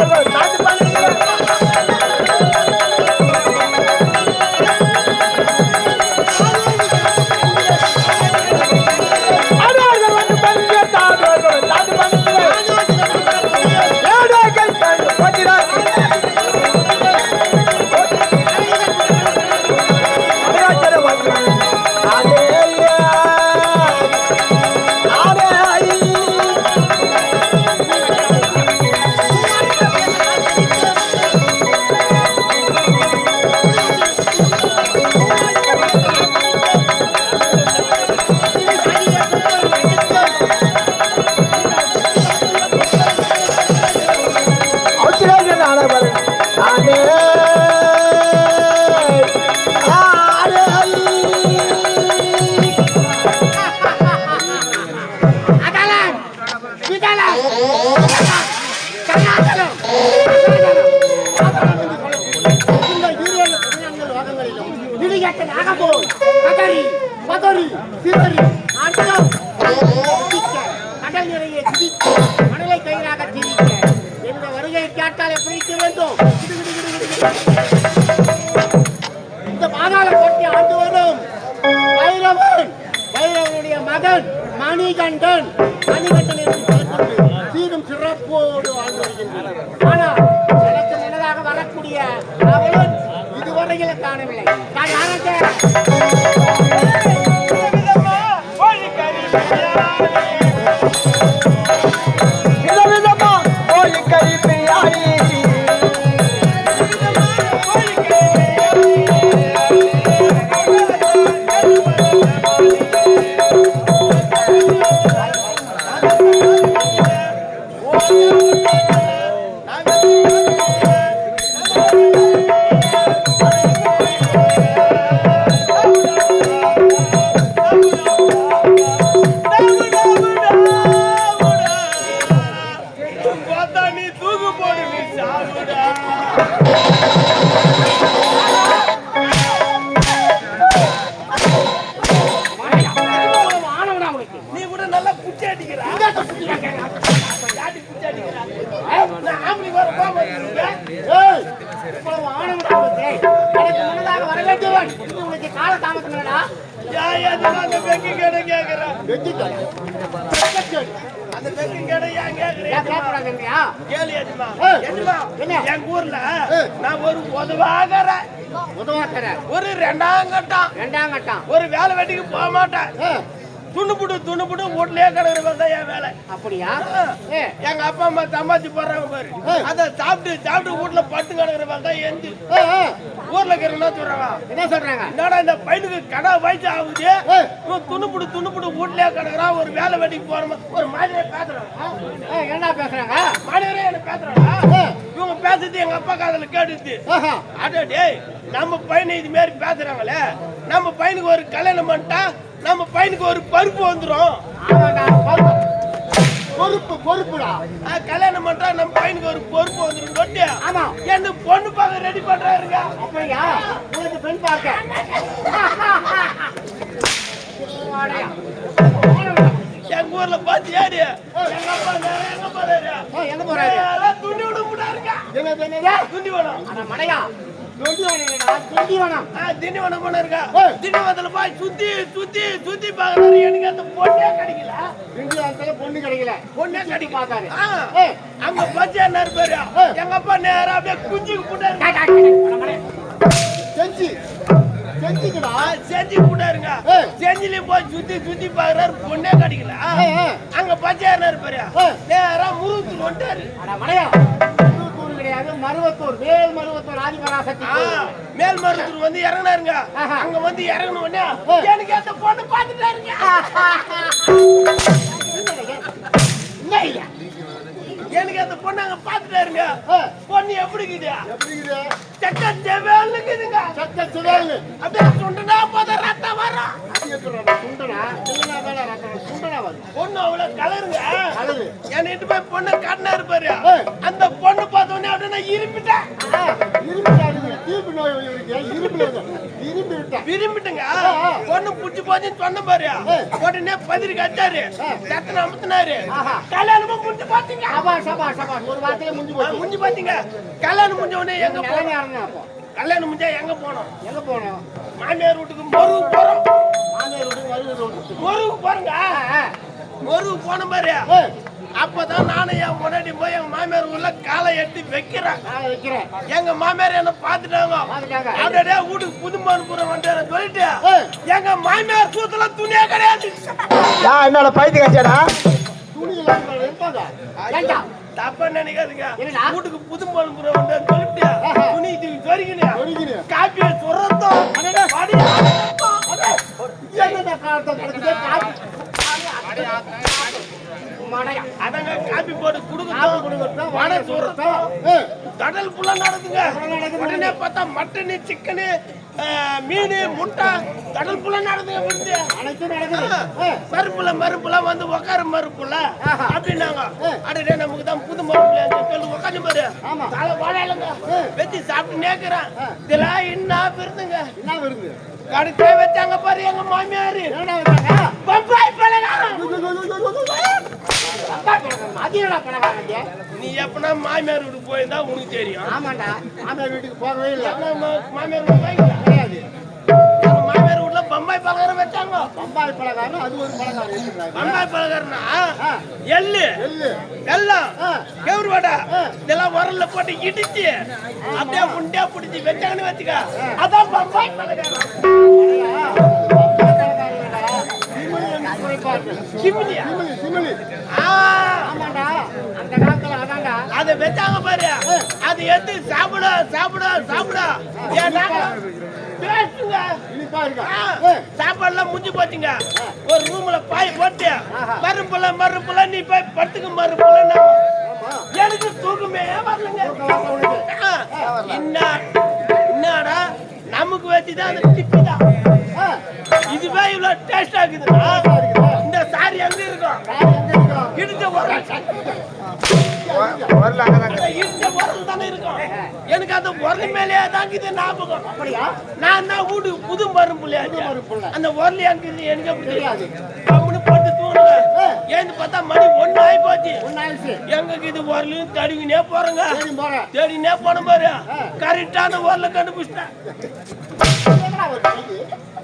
在这儿 மணலை கயிறாக திரிக்க இந்த வருகை கேட்டால் எப்படி வேண்டும் இந்த பாதாள போட்டி ஆண்டு வரும் பைரவன் பைரவனுடைய மகன் மணிகண்டன் மணிகண்டன் என்று 我 நீ எஜமா. ஏய். எஜமா என்ன? எங்க ஊர்ல. நான் ஒரு உதவாகற உதவாக்கற ஒரு ரெண்டாம் கட்டம் ரெண்டாம் கட்டம் ஒரு வேலை வெட்டிக்கு போக மாட்டேன். ஏ, துணுப்புடு துணுப்புடு வீட்லயே கிடக்குறது தான் என் வேலை. அப்படியா? எங்க அப்பா அம்மா சம்பாதிச்சு போடுறாங்க பாரு. அத சாப்பிட்டு சாப்பிட்டு வீட்ல பட்டு கிடக்குற மாதிரி தான் எந்தி ஊர்ல இருக்கிறவங்க சொல்றாங்க. என்ன சொல்றாங்க? என்னடா இந்த பையனுக்கு கடை வயசு ஆகுது. இவன் துணுப்புடு துணுப்புடு வீட்லயே கிடக்குறான் ஒரு வேலை வெட்டிக்கு போற ஒரு மாதிரியே பேசுறான். ஏ, என்ன பேசுறாங்க? மாதிரியே என்ன பேசுறாங்க இவங்க பேசுறது எங்க அப்பா காதுல கேட்டுது ஆஹா, அட டேய் நம்ம பையனை இது மாதிரி பேசுறாங்களே. நம்ம பையனுக்கு ஒரு கல்யாணம் பண்ணிட்டா நம்ம பையனுக்கு ஒரு பருப்பு வந்துரும். ஆமாண்டா, பொறுப்பு. பொறுப்பு பொறுப்புடா கல்யாணம் பண்றா நம்ம பையனுக்கு ஒரு பொறுப்பு வந்துரும் தொட்டி ஆமா. என்ன பொண்ணு பார்க்க ரெடி பண்றாருங்க? அப்படியா? உங்களுக்கு பெண் பார்க்க. எங்க ஊர்ல பாத்து யாரு எங்க அப்பா எங்க போறாரு? எங்க போறாரு? துண்டி விட என்னது? துண்டி வேணும். மடையா. திண்டிவனம். போனாருங்க ஏய். திண்டிவனத்துல போய் சுத்தி சுத்தி சுத்தி பாக்குறாரு எனக்கு அந்த பொண்ணே கிடைக்கல திண்டிவனத்துல பொண்ணு கிடைக்கல பொண்ணே. ஆ. ஏய், அங்க பச்சை என்ன இருப்பாரு. எங்க அப்பா நேரா அப்படியே குஞ்சுக்கு போட்டாரு. செஞ்சு செஞ்சுக்கடா செஞ்சு போட்டாருங்க. செஞ்சிலே போய் சுத்தி சுத்தி பாக்குறாரு பொண்ணே கிடைக்கல. அங்க பச்சை என்ன இருப்பாரு ஏய். நேரா முருகத்துக்கு வந்துட்டாரு மருவத்தூர் வேல் மருவத்தூர் ஆதிபராசக்தி மேல் மருத்துவர் வந்து இறங்கினாருங்க. அங்க வந்து இறங்கின உடனே. எனக்கு அந்த பொண்ணு பாத்துட்டாருங்க என்ன ஐயா எனக்கு அந்த பொண்ணு அங்க பாத்துட்டாருங்க பொண்ணு எப்படி இருக்குது? எப்படி இது செக்க செவேல் அப்படியே சுண்டுனா போத ரத்தம் வரும். பொண்ணு அவ்வளவு கலருங்க. கலரு. என்னிட்டு போய் பொண்ணு கண்ணா இருப்பாரு. அந்த பொண்ணு பார்த்த உடனே அப்படியே நான் இருப்பிட்டேன் இது இரும்பு நோய் இருக்கு. விரும்பிட்டுங்க. ஆ. பொண்ணு போச்சுன்னு சொன்ன பாரு. உடனே பதிரி கட்டாரு. ஆ. சத்தனை அமுத்தினாரு. ஆஹா. கல்யாணமும் முடிஞ்சு பாத்தீங்க ஒரு வார்த்தையில முடிஞ்சு போச்சு. முடிஞ்சு பாத்தீங்க கல்யாணம் முடிஞ்ச உடனே எங்க போனோம்? கல்யாணம் முடிஞ்சா எங்க போனோம்? எங்க போனோம்? மாமியார் வீட்டுக்கு மொருவு போறோம். மாமியார் வீட்டுக்கு மொருவு போறங்க. மொருவு போன பாரு. அப்பதான் நானும் என் முன்னாடி போய் எங்க மாமியார் உள்ள காலை எட்டி வைக்கிறேன். எங்க மாமியார் என்ன பாத்துட்டாங்க. அப்படியே வீட்டுக்கு புதுமான் புற வந்துட்டு சொல்லிட்டு. எங்க மாமியார் சூத்துல துணியே கிடையாது. என்னோட பைத்து ஏண்டா? தப்பா நினைக்காதுங்க? வீட்டுக்கு புதுமான் புற வந்து சொல்லிட்டு. துணி சொரிக்கணும். காப்பியை என்னடா காலத்தை கிடக்குது? காப்பி. அதங்க காப்பி போட்டு குடுக்கட்டும். வடை ஏய் கடல் புள்ள நடக்குங்க. உடனே பார்த்தா மட்டனு சிக்கனு மீன் முட்டை கடல் புள்ள நடக்குங்க வந்து மறுப்புல மறுப்புல வந்து உக்கார மறுப்புல. அப்படின்னாங்க. அடடே நமக்கு தான் புது மறுப்புல சொல்லி உட்காந்து பாரு. தலை வாழையிலங்க. வச்சு சாப்பிட்டு நேக்குறேன். இதெல்லாம் என்ன பெருந்துங்க என்ன வருது கடுக்கே வச்சாங்க பாரு எங்க மாமியாரு. பம்பாய் பலகாரம். நீ எப்பனா மாமியார் வீட்டுக்கு போயிருந்தா உனக்கு தெரியும். ஆமாண்டா. மாமியார் வீட்டுக்கு போகவே இல்லை. மாமியார்? கிடையாது. மாமியார் வீட்டுல பம்பாய் பலகாரம் வச்சாங்க? பம்பாய் பலகாரம் அது ஒரு பலகாரம் பம்பாய் பலகாரம்னா. எள்ளு ஆ. கவுரு வடை. இதெல்லாம் உரல்ல போட்டு இடிச்சு அப்படியே உண்டியா பிடிச்சி வச்சாங்கன்னு வச்சுக்க. அதான் பம்பாய் பலகாரம். சிமிலியா? சிமிலி, சிமிலி. ஆ, ஆமாண்டா. அந்த காலத்துல அதான்டா. அதை வச்சாங்க பாரு. அது எடுத்து சாப்பிட சாப்பிட சாப்பிட. ஏன்னா பேசுங்க. இனிப்பா இருக்கா? சாப்பாடுலாம் முடிஞ்சு போச்சுங்க. ஒரு ரூம்ல பாய் போட்டு. மறுப்புல மறுப்புல நீ போய் படுத்துக்க மறுப்புல. எனக்கு தூக்கமே வரலங்க. என்ன என்னடா நமக்கு வச்சுதான் அந்த டிப்பி தான். இதுவே இவ்வளவு டேஸ்டா இருக்குதுன்னா உரல் மேலேயே தான் இது ஞாபகம் அப்படியா? நான் தான் வீட்டுக்கு புது மரம் புள்ளையாச்சு மருப்புள்ள. அந்த உரல் இருக்குது எனக்கு தெரியாது. கம்முனு போட்டு ஆ. ஏன்னு பார்த்தா மணி ஒண்ணு ஆகி போச்சு ஒண்ணு ஆயிடுச்சு. எங்க இது உரலையும் தடுவினே போறேங்க. தேடினே போன பாரு. கரெக்டான உரல கண்டுபிடிச்சிட்டேன்?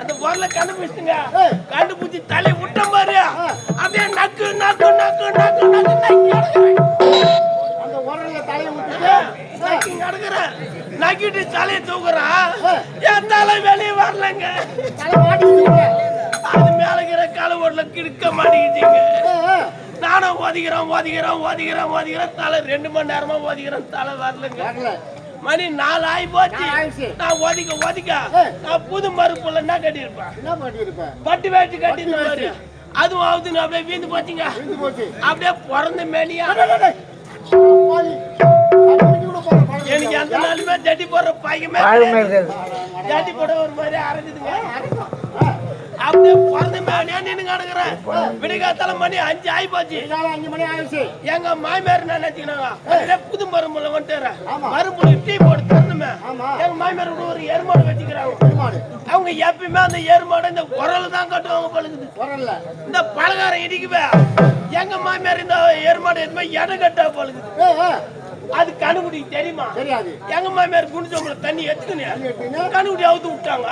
அந்த உரல கண்டுபிடிச்சுங்க ஏய். கண்டுபிடிச்சு தலை விட்ட பாரு ஆ. அப்படியே நக்கு நக்கு நக்கு நக்கு நக்கு நக்கி நடக்கிறேன். அந்த உரல்ல தலையை விட்டுட்டு, நடக்கிறேன் நக்கிட்டு தலையை தூக்குறான் ஆ. என் தலை வெளியே வரலங்க. அது மேல இருக்கிற கால ஓடல கிடுக்க மாட்டேங்குதுங்க. நானும் ஓதிக்கிறேன் ஓதிக்கிறேன் ஓதிக்கிறேன் ஓதிக்கிறேன் தலை ரெண்டு மணி நேரமா ஓதிக்கிறேன் தலை வரலங்க வரல. மணி நாலு ஆகி போச்சு. நான் ஒதிக்க ஒதிக்க. நான் புது மறுப்புல என்ன கட்டியிருப்பேன்? பட்டு வேட்டி கட்டி. அதுவும் ஆகுதுன்னு அப்படியே வீந்து போச்சுங்க. அப்படியே பிறந்த மேனியா எனக்கு எந்த நாளுமே ஜட்டி போடுற பையமே ஜட்டி போட ஒரு மாதிரி அரைஞ்சுதுங்க. ஆ, அப்படியே பிறந்த மேனியா நின்று கிடக்குறேன். விடிகாத்தால மணி அஞ்சு ஆகி போச்சு அஞ்சு மணி ஆயிடுச்சு. எங்க மாமியார் என்ன நினைச்சுக்கிறாங்க புது மரும்புல வந்துட்டு ஆமா. மரும்புல டீ போட்டு தரணுமே. எங்க மாமியார் கூட ஒரு எருமாடு வச்சுக்கிறாங்க. அவங்க எப்பயுமே அந்த எருமாடு இந்த குரல் தான் கட்டுவாங்க பழுகுது. இந்த பலகாரம் இடிக்குவே எங்க மாமியார் இந்த எருமாடு எதுவுமே எடை கட்டா பழுகுது அது கணுகுடி தெரியுமா? தெரியாது. எங்க மாமியார் குடிச்சவங்கள தண்ணி எடுத்துக்கினு, கணுகுடி அவுத்து விட்டாங்க.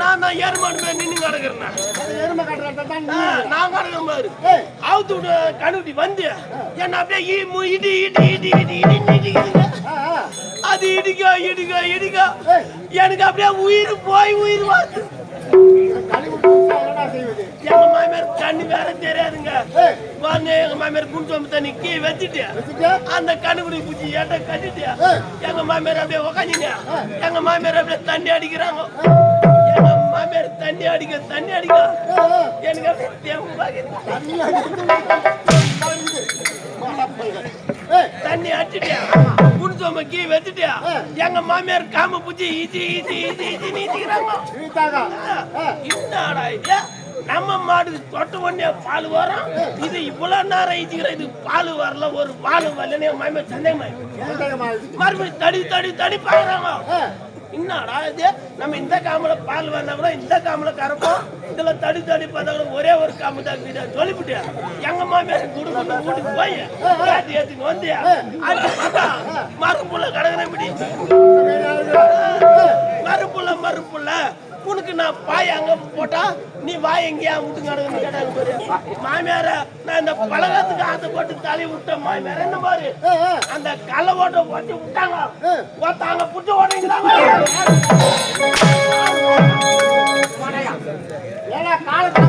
நான் தான் எருமாடு மேல நின்று கிடக்குறேன். நான் கிடக்குற மாதிரி. அவுத்து விட்டு கணுகுடி வந்து என்ன அப்படியே இடி இடி இடி இடி இடி ஆ. அது இடிக்க இடிக்க இடிக்க. எனக்கு அப்படியே உயிர் போய் உயிர் வருது மாமியார் குடிச்சோம் தண்ணி கீ வச்சுட்டு வச்சுட்டு, அந்த கண்ணுக்குடி பூச்சி ஏட்ட கட்டிட்டு. எங்க மாமியார் அப்படியே உக்காந்துங்க எங்க மாமியார் அப்படியே தண்ணி அடிக்கிறாங்க. எங்க மாமியார் தண்ணி அடிக்க தண்ணி அடிக்க? எனக்கு அப்படியே தெம்பாகுது. தண்ணி அடிச்சுட்டியா? குடிச்சோம கீ வச்சுட்டியா? எங்க மாமியார் காம பூச்சி ஈச்சி ஈச்சி ஈச்சி ஈச்சி நீச்சிக்கிறாங்க என்னடா இது நம்ம மாடு தொட்ட உடனே பால் வரும். இது இவ்வளவு நேரம் ஈச்சிக்கிற இது பால் வரல ஒரு பால் வரலன்னு என் சந்தேகமாயி சந்தேகமாயிடுச்சு. மறுபடியும் தடி தடி தடி பாக்குறாங்க என்னடா இது? நம்ம இந்த காமல பால் வேணா கூட இந்த காமல கறப்போம். இதுல தடி தடி பார்த்தா கூட ஒரே ஒரு காம தான் சொல்லிவிட்டு எங்க மாமியார் குடும்பத்தை கூட்டிட்டு போய் ஏத்தி ஏத்தின்னு வந்து அது பார்த்தா மறுப்புள்ள கடகனை பிடி மறுப்புள்ள மறுப்புள்ள உனக்கு நான் பாய் அங்க போட்டா நீ வாய் எங்கேயா விட்டு கேட்டாங்க பாரு. மாமியார நான் இந்த பலகத்துக்கு ஆத்த போட்டு தலை விட்ட மாமியார் என்ன பாரு? அந்த கள்ள ஓட்ட ஓட்டி விட்டாங்க. ஒருத்தாங்க புட்டு ஓட்டிங்கிறாங்க ஏன்னா காலத்துல